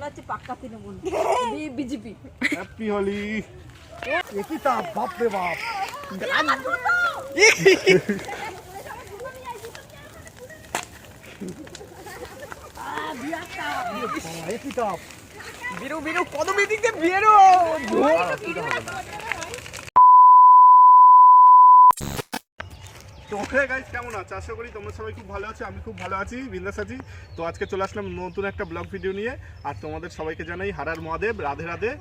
মনে হচ্ছে পাক্কা তৃণমূল। বিজেপি। হ্যাপি হোলি। একই তাপ বাপ রে বাপ। একই তাপ বেরো বেরো কত বেদিক দিয়ে বেরো তো হে গাইস কেমন আছো? আশা করি তোমরা সবাই খুব ভালো আছো, আমি খুব ভালো আছি, বিন্দাস আছি। তো আজকে চলে আসলাম নতুন একটা ব্লগ ভিডিও নিয়ে, আর তোমাদের সবাইকে জানাই হারার মহাদেব, রাধে রাধে।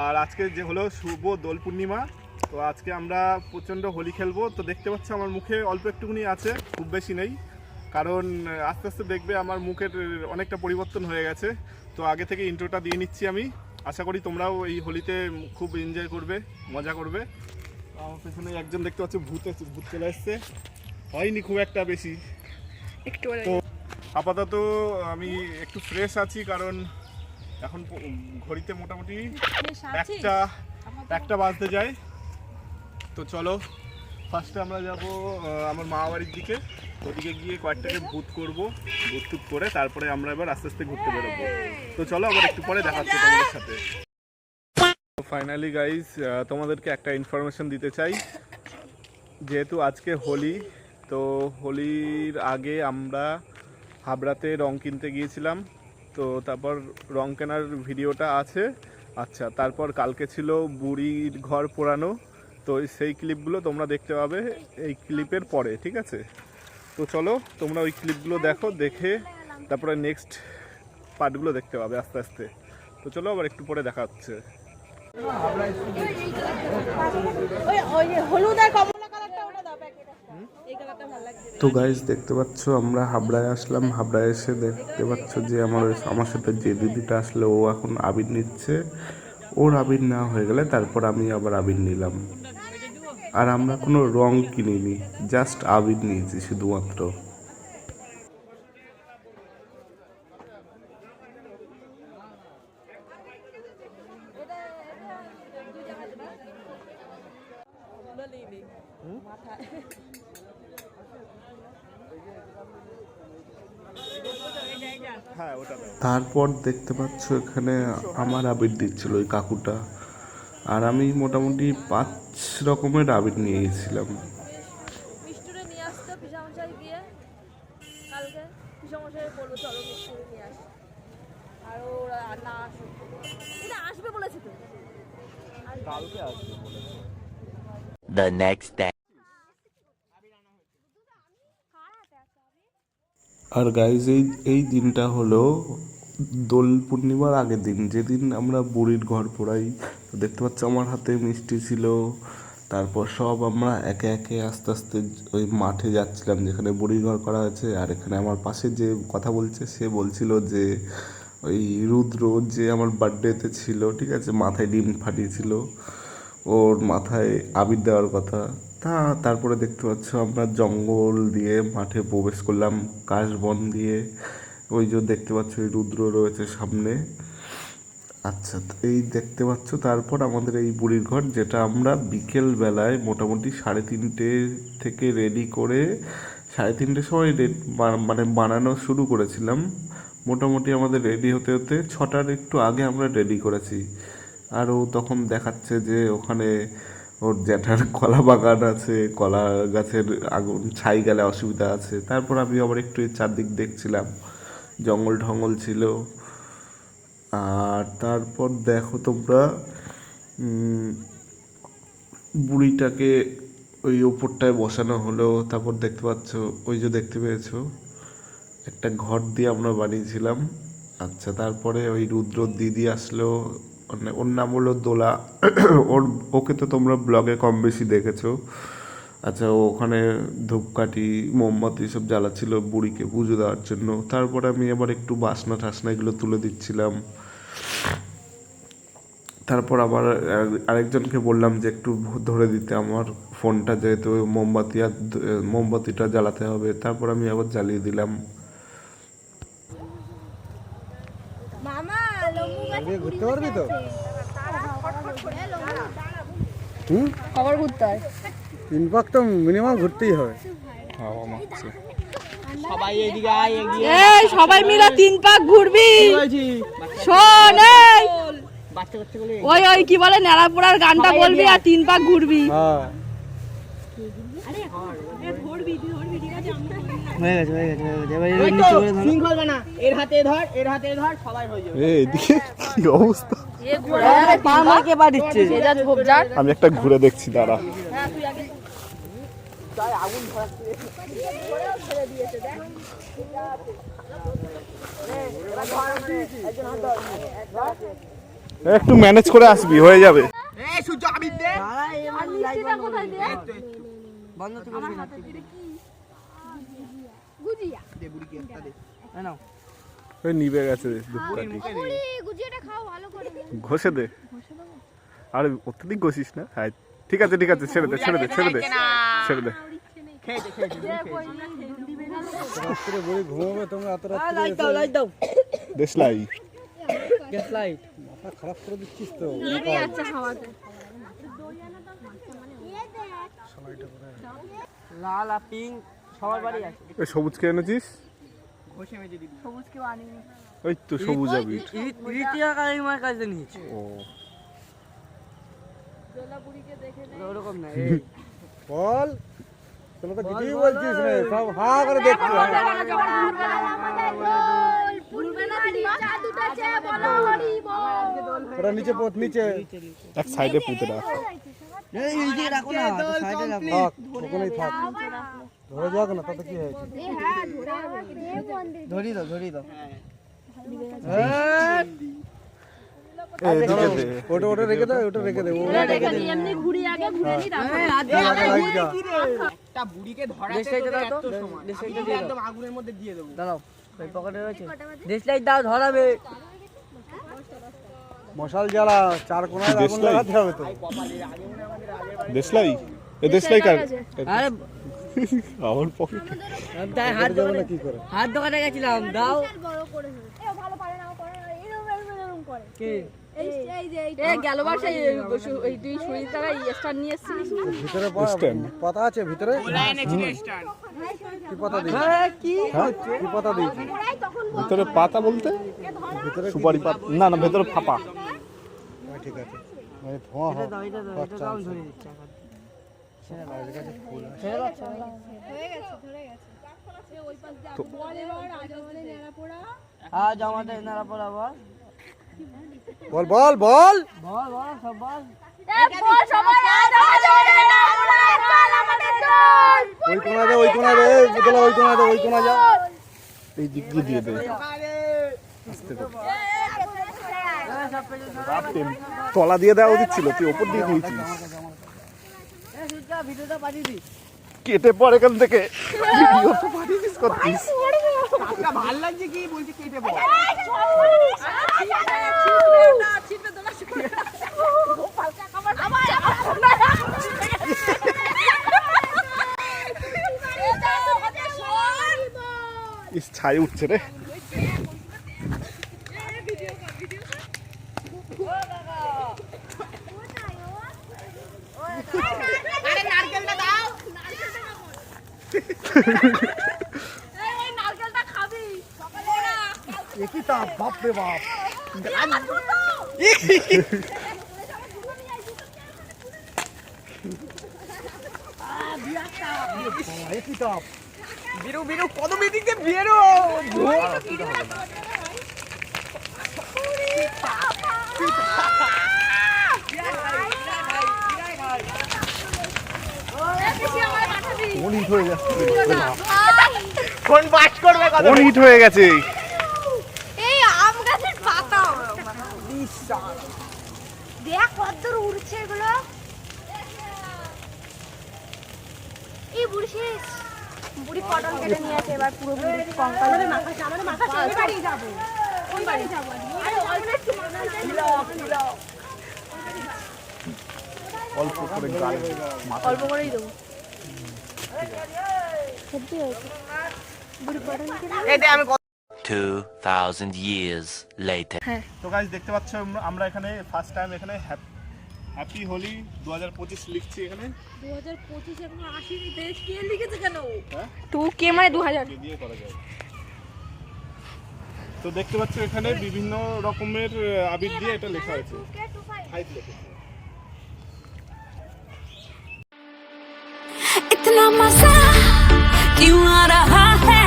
আর আজকে যে হলো শুভ দোল পূর্ণিমা, তো আজকে আমরা প্রচণ্ড হোলি খেলব। তো দেখতে পাচ্ছ আমার মুখে অল্প একটুকুনি আছে, খুব বেশি নেই। কারণ আস্তে আস্তে দেখবে আমার মুখের অনেকটা পরিবর্তন হয়ে গেছে। তো আগে থেকে ইন্ট্রোটা দিয়ে নিচ্ছি আমি। আশা করি তোমরাও এই হোলিতে খুব এনজয় করবে, মজা করবে। আমার পেছনে একজন দেখতে পাচ্ছ ভূত ভূত চলে এসছে হয়নি খুব একটা বেশি। একটু তো আপাতত আমি একটু ফ্রেশ আছি কারণ এখন ঘড়িতে মোটামুটি একটা একটা বাজতে যায়। তো চলো ফার্স্টে আমরা যাব আমার মা বাড়ির দিকে। ওদিকে গিয়ে কয়েকটাকে ভূত করব ভূত করে তারপরে আমরা এবার আস্তে আস্তে ঘুরতে বেরোবো। তো চলো আবার একটু পরে দেখা হচ্ছে তোমাদের সাথে। ফাইনালি গাইজ তোমাদেরকে একটা ইনফরমেশন দিতে চাই। যেহেতু আজকে হোলি, তো হোলির আগে আমরা হাবড়াতে রং কিনতে গিয়েছিলাম। তো তারপর রং কেনার ভিডিওটা আছে। আচ্ছা তারপর কালকে ছিল বুড়ির ঘর পোড়ানো। তো সেই ক্লিপগুলো তোমরা দেখতে পাবে এই ক্লিপের পরে, ঠিক আছে? তো চলো, তোমরা ওই ক্লিপগুলো দেখো, দেখে তারপরে নেক্সট পার্টগুলো দেখতে পাবে আস্তে আস্তে। তো চলো, আবার একটু পরে দেখা হচ্ছে। তো গাইজ দেখতে পাচ্ছ, আমরা হাবড়ায় আসলাম। হাবড়ায় এসে দেখতে পাচ্ছ যে আমার আমার সাথে যে দিদিটা আসলে, ও এখন আবির নিচ্ছে। ওর আবির না হয়ে গেলে তারপর আমি আবার আবির নিলাম। আর আমরা কোনো রং কিনিনি জাস্ট আবির নিয়েছি শুধুমাত্র। তারপর দেখতে পাচ্ছ এখানে আমার আবির দিচ্ছিল ওই কাকুটা। আর আমি মোটামুটি পাঁচ রকমের আবির নিয়ে গেছিলাম the next day. আর গাইজ এই এই দিনটা হলো দোল পূর্ণিমার আগের দিন, যেদিন আমরা বুড়ির ঘর পোড়াই দেখতে পাচ্ছ আমার হাতে মিষ্টি ছিল। তারপর সব আমরা একে একে আস্তে আস্তে ওই মাঠে যাচ্ছিলাম, যেখানে বুড়ির ঘর করা হয়েছে। আর এখানে আমার পাশে যে কথা বলছে, সে বলছিল যে, ওই রুদ্র যে আমার বার্থডেতে ছিল, ঠিক আছে, মাথায় ডিম ফাটিয়েছিল। ওর মাথায় আবির দেওয়ার কথা। তা তারপরে দেখতে পাচ্ছ আমরা জঙ্গল দিয়ে মাঠে প্রবেশ করলাম, কাশবন দিয়ে। ওই যে দেখতে পাচ্ছ ওই রুদ্র রয়েছে সামনে। আচ্ছা এই দেখতে পাচ্ছ, তারপর আমাদের এই বুড়ির ঘর, যেটা আমরা বিকেল বেলায় মোটামুটি সাড়ে তিনটে থেকে রেডি করে সাড়ে তিনটের সময় রে- বা- মানে বানানো শুরু করেছিলাম। মোটামুটি আমাদের রেডি হতে হতে ছটার একটু আগে আমরা রেডি করেছি। আর ও তখন দেখাচ্ছে যে ওখানে ওর জ্যাঠার কলা বাগান আছে, কলা গাছের আগুন ছাই গেলে অসুবিধা আছে। তারপর আমি আবার একটু চারদিক দেখছিলাম। জঙ্গল ঢঙ্গল ছিল। আর তারপর দেখো তোমরা বুড়িটাকে ওই ওপরটায় বসানো হলো। তারপর দেখতে পাচ্ছ, ওই যে দেখতে পেয়েছ, একটা ঘর দিয়ে আমরা বানিয়েছিলাম। আচ্ছা তারপরে ওই রুদ্র দিদি আসলো। ওর নাম হলো দোলা। ওর, ওকে তো তোমরা ব্লগে কম বেশি দেখেছ। আচ্ছা ওখানে ধূপকাঠি মোমবাতি সব জ্বালাচ্ছিল বুড়িকে পুজো দেওয়ার জন্য তারপরে আমি আবার একটু বাসনা টাসনা এগুলো তুলে দিচ্ছিলাম তারপর আবার আরেকজনকে বললাম যে একটু ধরে দিতে আমার ফোনটা যেহেতু মোমবাতি আর মোমবাতিটা জ্বালাতে হবে তারপর আমি আবার জ্বালিয়ে দিলাম ঘুরতে পারবি তো খবর ঘুরতে হয় তিন পাক তো মিনিমাম ঘুরতেই হবে সবাই এদিকে এই সবাই মিলে তিন পাক ঘুরবি শোন এই ওই ওই কি বলে নেড়াপোড়ার গানটা বলবি আর তিন পাক ঘুরবি হয়ে গেছে হয়ে গেছে হয়ে গেছে এবার এর নিচে করে ধর সিং করবে না এর হাতে ধর এর হাতে ধর সবাই যাবে। এদিকে কি অবস্থা পা মার কে পা দিচ্ছে যে যা ঝোপ যার আমি একটা ম্যানেজ করে আসবি হয়ে যাবে নিবে গেছে দুধটাটি গুজিয়াটা খাও ভালো করে। ঘষে দে। আরে অত্যধিক ঘষিস না? হ্যাঁ ঠিক আছে ঠিক আছে ছেড়ে দে ছেড়ে দে। ছেড়ে দে। ছেড়ে দে খেয়ে দে খেয়ে দে লাইট দাও লাইট দাও দেশলাই। গ্যাস লাইট আচ্ছা খাওয়াতে লাল আর পিঙ্ক সবার বাড়ি আছে ওই সবুজ কে এনেছিস? ঘষে মেজে দিবি সবুজ কেউ আনিনি ওই তো সবুজ আবি। রীতিয়া কালিমার কাছে নিয়েছে। ও দেখে ওরকম না বল। তোরা তো কিছুই বলছিস না সব হা করে দেখছিস ভুলবে না চা দুটো চা বলো হরি বল। ওরা নিচে পথ নিচে। এক সাইডে পুঁতে রাখ। এই যে রাখো না সাইডে রাখো। থাক ওখানেই থাক। ধরে যাক না তাতে কি হয়েছে? এ হ্যাঁ ধরে ধরি দাও ধরি দাও। ওটা ওটা রেখে দে ওটা রেখে দে ও রেখে দিই, এমনি ঘুরি আগে ঘুরে নি তারপর লাইট যা বুড়িকে ধরাতে তো। এত সময়। একদম আগুনের মধ্যে দিয়ে দেবো। দাঁড়াও ওই পকেটে রয়েছে। দেশ দাও ধরাবে। মশাল জ্বালা চার কোনায় আগুন। লাগাতে হবে তো। দেশলাই এ দেশলাই কার? আরে আমার পকেট। তাই হাত দোকানে কি করে? হাত দোকানে গেছিলাম দাও। বড় করে এ ভালো পারে না করে না, এরম এরম এরম করে। কে? ভিতরে. পাতা আছে ভিতরে? কি পাতা দিই কি কি পাতা দিই ভিতরে পাতা বলতে? ভিতরে সুপারি পাতা না না ভেতরে ফাঁপা। হ্যাঁ, ঠিক আছে। আজ আমাদের নাড়া পড়া বল বল বল বল। সব ওই কোনা দে ওই কোনা দে বুতলা ওই কোনা দে ওই কোনা যা। এই দিক দিয়ে দিয়ে দে। বাপরে, তলা দিয়ে দেওয়া উচিত ছিল তুই ওপর দিয়ে দিয়েছিস ভিডিওটা পাঠিয়ে দিই কেটে পর এখান থেকে। ভিডিও তো পাঠিয়েছিস করতিস। কাকা ভালো লাগছে কি? বলছে কেটে বল ছাই উঠছে রে। একই তাপ বাপ রে বাপ একই তাপ বিরু বিরু কত তে বেরো কোন হিট হয়ে যাচ্ছে কোন বাস করবে কত কোন হিট হয়ে গেছে। এই আম গাছের পাতা। দেখ কতদূর উড়ছে এগুলো। এই বুড়ি শেষ বুড়ি পটল কেটে নিয়ে আসে এবার পুরো বুড়ি কঙ্কাল আমাদের মাথা আমাদের মাথা চলে বাড়ি যাব। কোন বাড়ি যাব? আরে অল্প একটু অল্প করে গায়ে অল্প করেই দেবো। তো গাইজ দেখতে পাচ্ছ আমরা এখানে ফার্স্ট টাইম এখানে হ্যাপি হোলি। দু হাজার পঁচিশ লিখছি এখানে। দু হাজার পঁচিশ এখনও আসেনি। দেশ কে লিখেছে কেন? হ্যাঁ? টু কে মানে দু হাজার দিয়ে করা যায়? তো দেখতে পাচ্ছ এখানে বিভিন্ন রকমের আবির দিয়ে এটা লেখা হয়েছে। ফাইভ লেখেছে इतना मजा क्यों आ रहा है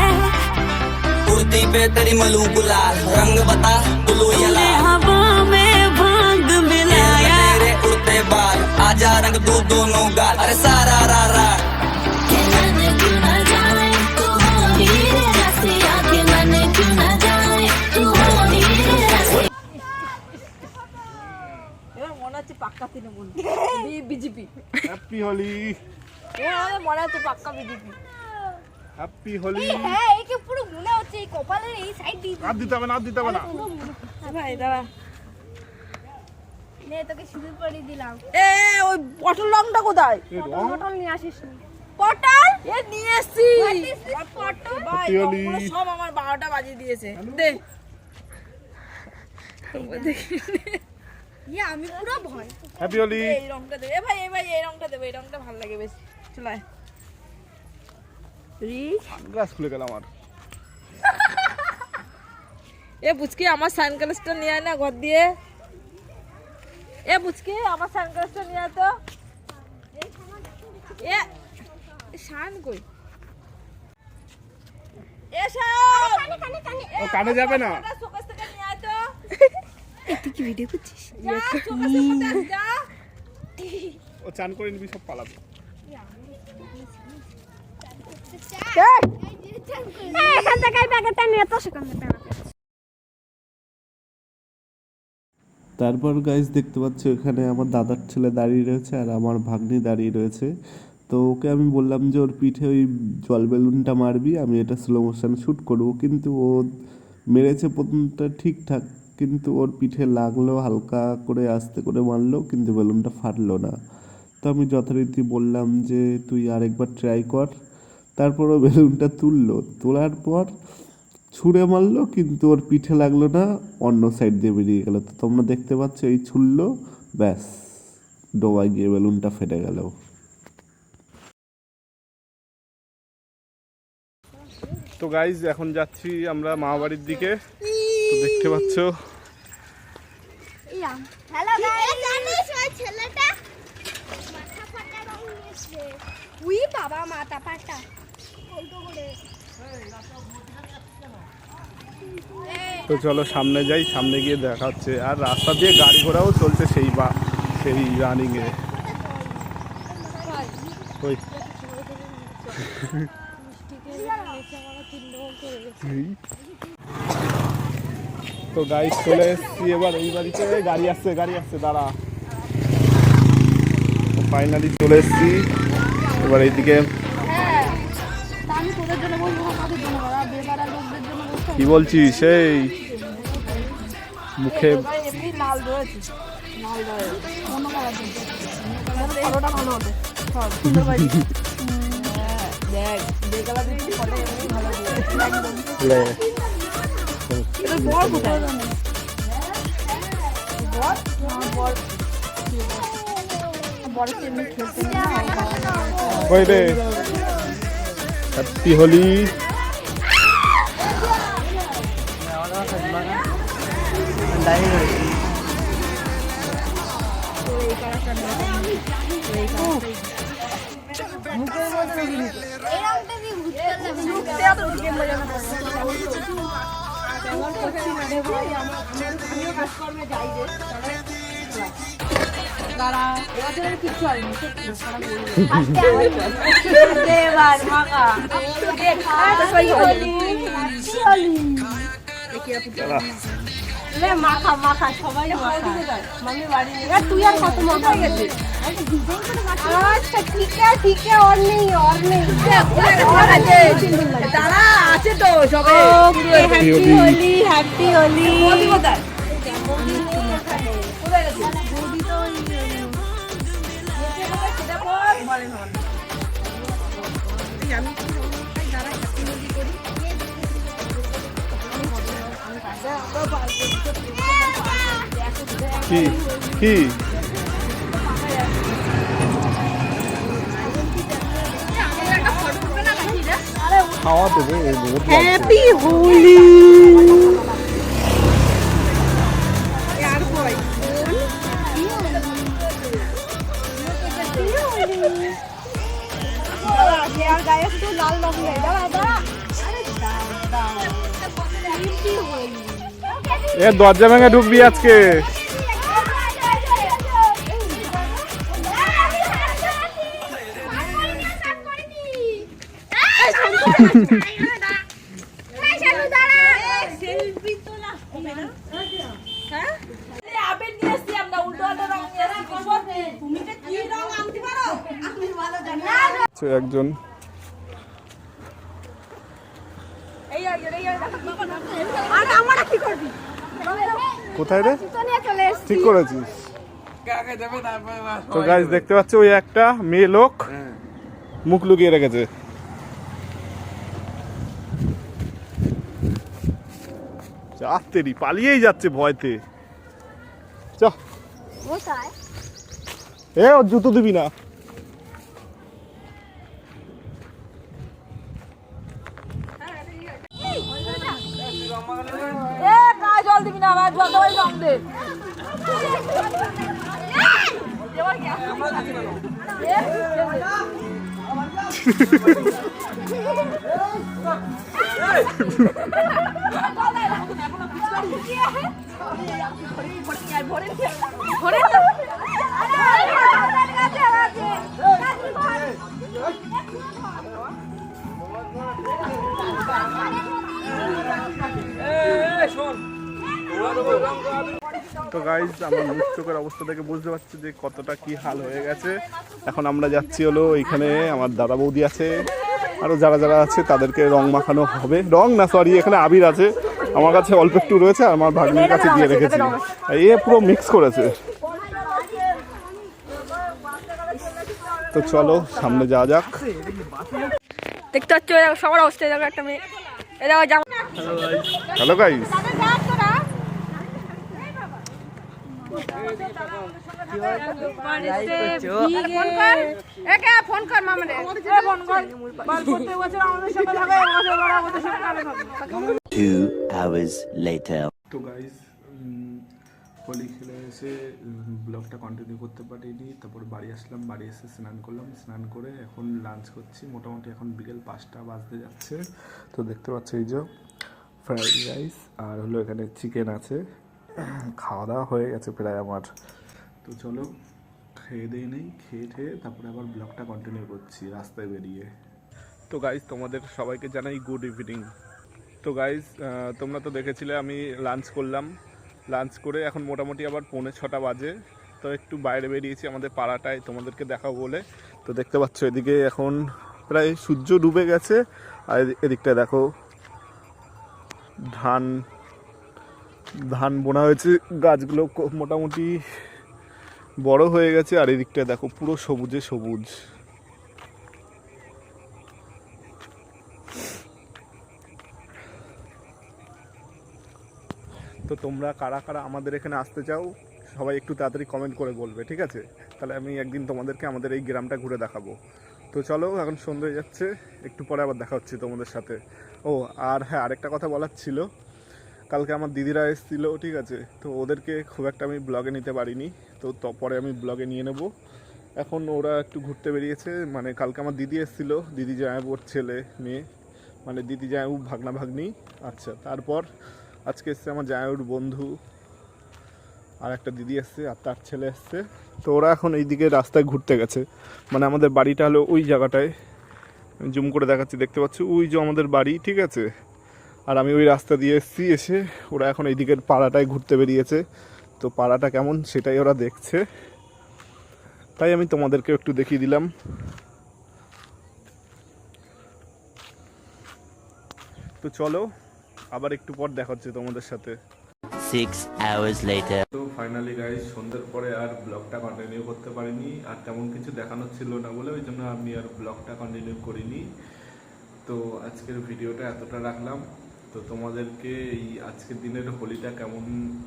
कुर्ती पे तेरी मलू गुलाल रंग बता ब्लू या लाल हवा में भांग मिलाया तेरे उड़ते बाल आजा रंग दो दोनों गाल अरे सारा रा रा कि मन क्यों न जाए तू हो हीरे रसिया कि मन क्यों न जाए तू हो हीरे रसिया এবার মনে হচ্ছে পাক্কা তৃণমূল বিজেপি হ্যাপি হোলি এবার আমাদের মনে হচ্ছে পাক্কা বিজেপি। হ্যাপি হোলি হ্যাঁ একে পুরো মনে হচ্ছে এই কপালের এই সাইড দিয়ে। আর দিতে হবে না আর দিতে হবে না। ভাই দাঁড়া। নে তোকে শুরু করে দিলাম। এ ওই পটল রংটা কোথায়? পটল নিয়ে আসিস পটল? এ নিয়ে এসছি। পটল? ভাই সব আমার বারোটা বাজিয়ে দিয়েছে। দে। ইয়ে আমি পুরো ভয়। হ্যাপি হোলি এই রংটা দেবে এ ভাই এ ভাই এই রংটা দেবে এই রংটা ভালো লাগে বেশ। চলায়। সানগ্লাস খুলে গেল আমার। এ বুচকি আমার সানগ্লাসটা নিয়ে আয় না ঘর দিয়ে। এ বুচকি আমার সানগ্লাসটা নিয়ে আয় তো। এ শান কই? এ শান! ও কানে যাবে না। শোকেস থেকে নিয়ে আয় তো। তুই কি ভিডিও করছিস? ও চান করে নিবি সব পালাবে। তারপর গাইজ দেখতে পাচ্ছ এখানে আমার দাদার ছেলে দাঁড়িয়ে রয়েছে আর আমার ভাগ্নি দাঁড়িয়ে রয়েছে। তো ওকে আমি বললাম যে ওর পিঠে ওই জল বেলুনটা মারবি, আমি এটা স্লো মোশন শ্যুট করব। কিন্তু ও মেরেছে প্রথমটা ঠিকঠাক, কিন্তু ওর পিঠে লাগল, হালকা করে আস্তে করে মারলো, কিন্তু বেলুনটা ফাটলো না। তো আমি যথারীতি বললাম যে তুই আরেকবার ট্রাই কর। তারপর ও বেলুনটা তুললো। তোলার পর ছুঁড়ে মারলো কিন্তু ওর পিঠে লাগল না অন্য সাইড দিয়ে বেরিয়ে গেলো। তো তোমরা দেখতে পাচ্ছ এই ছুড়লো ব্যাস ডোবায় গিয়ে বেলুনটা ফেটে গেল। তো গাইজ এখন যাচ্ছি আমরা মা বাড়ির দিকে। তো দেখতে পাচ্ছ হ্যালো গাইস জানিস ওই ছেলেটা? বাবা মাথা করে তো চলো সামনে যাই, সামনে গিয়ে দেখাচ্ছে। আর রাস্তা দিয়ে গাড়ি ঘোড়াও চলছে সেই বা সেই রানিং এ। তো গাড়ি চলে এসছি এবার এই বাড়িতে। গাড়ি আসছে গাড়ি আসছে, দাঁড়া। ফাইনালি চলে এসছি। এবার এইদিকে খেলতে না কই রে? হ্যাপি হোলি? দাঁড়িয়ে রয়েছে এই রংটা মাখা মাখা তুই আচ্ছা ঠিক আছে ঠিক আছে ওর নেই ওর আছে তো সবাই। হ্যাপি হ্যাপি হোলি করি। কি? কি? খাওয়া দেবে হ্যাপি হোলি লাল রঙের দাঁড়া দাঁড়া দাঁড়া এ দরজা ভেঙে ঢুকবি আজকে। আবির নিয়ে এসছি আমরা উল্টো পাল্টা রং নিয়ে এসছি তুমি যে কি রং আনতে পারো আমি ভালো জানি তো একজন এই এই এই এই আর আমরা কি করবি কোথায় রে? ঠিক করেছিস। তো গাইজ দেখতে পাচ্ছ ওই একটা মেয়ে লোক মুখ লুকিয়ে রেখেছে। যাত্তেরি পালিয়েই যাচ্ছে ভয়তে। চ কোথায়? এ ওর জুতো দিবি না এ গায়ে জল দিবি না আমার জল দেওয়াই রং দে। তো গাইজ আমার মুখ চোখের অবস্থা থেকে বুঝতে পারছি যে কতটা কি হাল হয়ে গেছে। এখন আমরা যাচ্ছি হলো এখানে আমার দাদা বৌদি আছে। আরও যারা যারা আছে তাদেরকে রং মাখানো হবে। রং না সরি এখানে আবির আছে। আমার কাছে অল্প একটু রয়েছে আর আমার ভাগ্নির কাছে দিয়ে রেখেছি। এ পুরো মিক্স করেছে। তো চলো সামনে যাওয়া যাক। দেখতে পাচ্ছ সবার অবস্থা দেখো একটা মেয়ে। হ্যালো গাইজ একে ফোন কর মামরে ফোন. তো গাইজ হোলি খেলে এসে ব্লগটা কন্টিনিউ করতে পারিনি। তারপর বাড়ি আসলাম, বাড়ি এসে স্নান করলাম। স্নান করে এখন লাঞ্চ করছি। মোটামুটি এখন বিকেল পাঁচটা বাজতে যাচ্ছে। তো দেখতে পাচ্ছ এই যে ফ্রাইড রাইস আর হলো এখানে চিকেন আছে। খাওয়া দাওয়া হয়ে গেছে প্রায় আমার। তো চলো, খেয়ে দিয়ে নেই, খেয়ে ঠেয়ে তারপরে আবার ব্লগটা কন্টিনিউ করছি, রাস্তায় বেরিয়ে। তো গাইজ তোমাদের সবাইকে জানাই গুড ইভিনিং তো গাইজ তোমরা তো দেখেছিলে আমি লাঞ্চ করলাম। লাঞ্চ করে এখন মোটামুটি আবার পৌনে ছটা বাজে। তো একটু বাইরে বেরিয়েছি আমাদের পাড়াটায়, তোমাদেরকে দেখাবো বলে। তো দেখতে পাচ্ছ এদিকে এখন প্রায় সূর্য ডুবে গেছে। আর এদি- এদিকটায় দেখো, ধান ধান বোনা হয়েছে, গাছগুলো মোটামুটি বড় হয়ে গেছে, আর এদিকটায় দেখো পুরো সবুজে সবুজ। তো তোমরা কারা কারা আমাদের এখানে আসতে চাও, সবাই একটু তাড়াতাড়ি কমেন্ট করে বলবে, ঠিক আছে? তাহলে আমি একদিন তোমাদেরকে আমাদের এই গ্রামটা ঘুরে দেখাবো। তো চলো, এখন সন্ধ্যে যাচ্ছে, একটু পরে আবার দেখা হচ্ছে তোমাদের সাথে। ও, আর হ্যাঁ আরেকটা কথা বলার ছিল। কালকে আমার দিদিরা এসেছিল, ঠিক আছে? তো ওদেরকে খুব একটা আমি ব্লগে নিতে পারিনি। তো পরে আমি ব্লগে নিয়ে নেব। এখন ওরা একটু ঘুরতে বেরিয়েছে। মানে কালকে আমার দিদি এসেছিল, দিদি জামাইবুর ছেলে, মেয়ে। মানে দিদি জামাইবু ভাগনা ভাগ্নি। আচ্ছা তারপর আজকে এসছে আমার জামাইবুর বন্ধু। আর একটা দিদি এসছে, আর তার ছেলে এসছে। তো ওরা এখন এইদিকে রাস্তায় ঘুরতে গেছে। মানে আমাদের বাড়িটা হলো ওই জায়গাটায়। জুম করে দেখাচ্ছি, দেখতে পাচ্ছি? ওই যে আমাদের বাড়ি, ঠিক আছে? আর আমি ওই রাস্তা দিয়ে এসেছি এসে ওরা এখন এইদিকের পাড়াটায় ঘুরতে বেরিয়েছে। তো পাড়াটা কেমন সেটাই ওরা দেখছে। তাই আমি তোমাদেরকে একটু দেখিয়ে দিলাম। তো চলো আবার একটু পর দেখা হচ্ছে তোমাদের সাথে। Six hours later. তো ফাইনালি গাইজ সন্ধ্যের পরে আর ব্লগটা কন্টিনিউ করতে পারিনি। আর তেমন কিছু দেখানো ছিল না বলে ওই জন্য আমি আর ব্লগটা কন্টিনিউ করিনি। তো আজকের ভিডিওটা এতটা রাখলাম। তো তোমাদেরকে এই আজকের দিনের হোলিটা কেমন,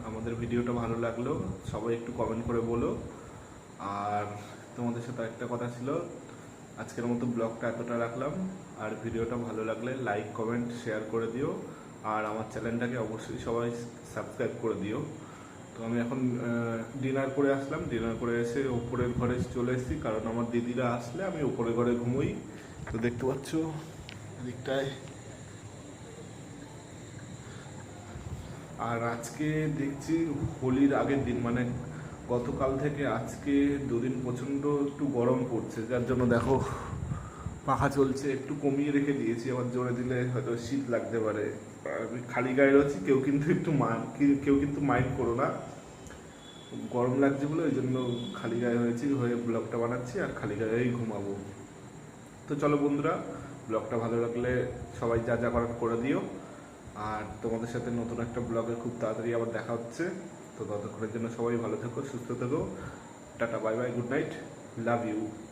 আমাদের ভিডিওটা ভালো লাগল, সবাই একটু কমেন্ট করে বলো। আর তোমাদের সাথে একটা কথা ছিল, আজকের মতো ব্লগটা এতটা রাখলাম। আর ভিডিওটা ভালো লাগলে লাইক কমেন্ট শেয়ার করে দিও। আর আমার চ্যানেলটাকে অবশ্যই সবাই সাবস্ক্রাইব করে দিও। তো আমি এখন ডিনার করে আসলাম। ডিনার করে এসে ওপরের ঘরে চলে এসেছি, কারণ আমার দিদিরা আসলে আমি ওপরের ঘরে ঘুমোই। তো দেখতে পাচ্ছ, এদিকটায় আর আজকে দেখছি হোলির আগের দিন মানে গতকাল থেকে আজকে দুদিন প্রচণ্ড একটু গরম পড়ছে, যার জন্য দেখো পাখা চলছে, একটু কমিয়ে রেখে দিয়েছি, আবার জোরে দিলে হয়তো শীত লাগতে পারে। আমি খালি গায়ে রয়েছি, কেউ কিন্তু একটু কেউ কিন্তু মাইন্ড করো না। গরম লাগছে বলে ওই জন্য খালি গায়ে হয়েছি, হয়ে ব্লগটা বানাচ্ছি আর খালি গায়েই ঘুমাবো। তো চলো বন্ধুরা, ব্লগটা ভালো লাগলে সবাই যা যা করার করে দিও। আর তোমাদের সাথে নতুন একটা ব্লগে খুব তাড়াতাড়ি আবার দেখা হচ্ছে। তো ততক্ষণের জন্য সবাই ভালো থেকো, সুস্থ থেকো। Tata, bye bye, good night. Love you.